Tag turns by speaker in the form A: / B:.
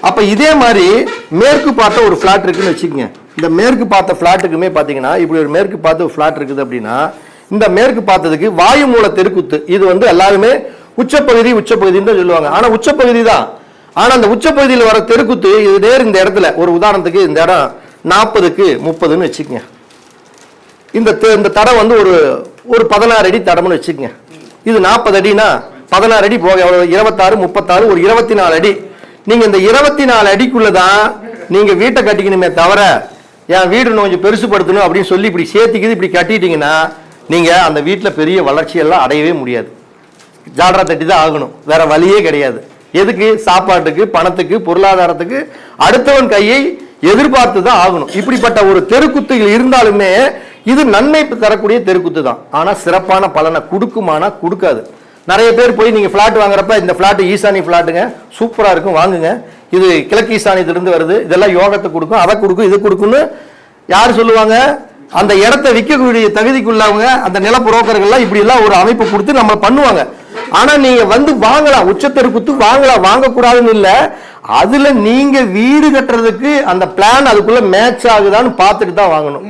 A: அப்போ இதே மாதிரி மேற்கு பார்த்த ஒரு ஃப்ளாட் இருக்குன்னு வச்சுக்கோங்க. இந்த மேற்கு பார்த்த ஃபிளாட்டுக்குமே பார்த்தீங்கன்னா இப்படி ஒரு மேற்கு பார்த்த ஒரு ஃபிளாட் இருக்குது அப்படின்னா இந்த மேற்கு பார்த்ததுக்கு வாயு மூல தெருக்குத்து. இது வந்து எல்லாருமே உச்சப்பகுதி உச்சப்பகுதின்னு தான் சொல்லுவாங்க. ஆனால் உச்சப்பகுதி தான். ஆனால் அந்த உச்சப்பகுதியில் வர தெருக்குத்து இது நேர் இந்த இடத்துல. ஒரு உதாரணத்துக்கு இந்த இடம் நாற்பதுக்கு முப்பதுன்னு வச்சுக்கோங்க. இந்த தெ- இந்த தடம் வந்து ஒரு ஒரு பதினாறு அடி தடம்னு வச்சுக்கோங்க. இது நாற்பது அடினா பதினாறு அடி போக இருபத்தாறு முப்பத்தாறு ஒரு இருபத்தி நாலு அடி. நீங்க இந்த இருபத்தி நாலு அடிக்குள்ள தான் நீங்க வீட்டை கட்டிக்கணுமே தவிர என் வீடு கொஞ்சம் பெருசுப்படுத்தணும் அப்படின்னு சொல்லி இப்படி சேர்த்திக்கிது இப்படி கட்டிட்டீங்கன்னா நீங்க அந்த வீட்டில் பெரிய வளர்ச்சியெல்லாம் அடையவே முடியாது. ஜாடரா தட்டி தான் ஆகணும். வேற வழியே கிடையாது. எதுக்கு? சாப்பாட்டுக்கு பணத்துக்கு பொருளாதாரத்துக்கு அடுத்தவன் கையை எதிர்பார்த்து தான் ஆகணும். இப்படிப்பட்ட ஒரு தெருக்குத்துகள் இருந்தாலுமே இது நன்மை தரக்கூடிய தெருக்குத்து தான் ஆனால் சிறப்பான பலனை கொடுக்குமானா கொடுக்காது. நிறைய பேர் போய் நீங்கள் ஃப்ளாட் வாங்குறப்ப இந்த ஃப்ளாட்டு ஈசானி ஃப்ளாட்டுங்க சூப்பராக இருக்கும் வாங்குங்க. இது கிழக்கு ஈசானியத்திலிருந்து வருது. இதெல்லாம் யோகத்தை கொடுக்கும் அதை கொடுக்கும் இது கொடுக்கும்னு யார் சொல்லுவாங்க? அந்த இடத்த விற்கக்கூடிய தகுதிக்குள்ளவங்க அந்த நில புரோக்கர்கள்லாம் இப்படிலாம் ஒரு அமைப்பு கொடுத்து நம்ம பண்ணுவாங்க. ஆனால் நீங்கள் வந்து வாங்கலாம் உச்சத்தெரு குத்து வாங்கலாம் வாங்கக்கூடாதுன்னு இல்லை. அதில் நீங்கள் வீடு கட்டுறதுக்கு அந்த பிளான் அதுக்குள்ளே மேட்ச் ஆகுதான்னு பார்த்துட்டு தான் வாங்கணும்.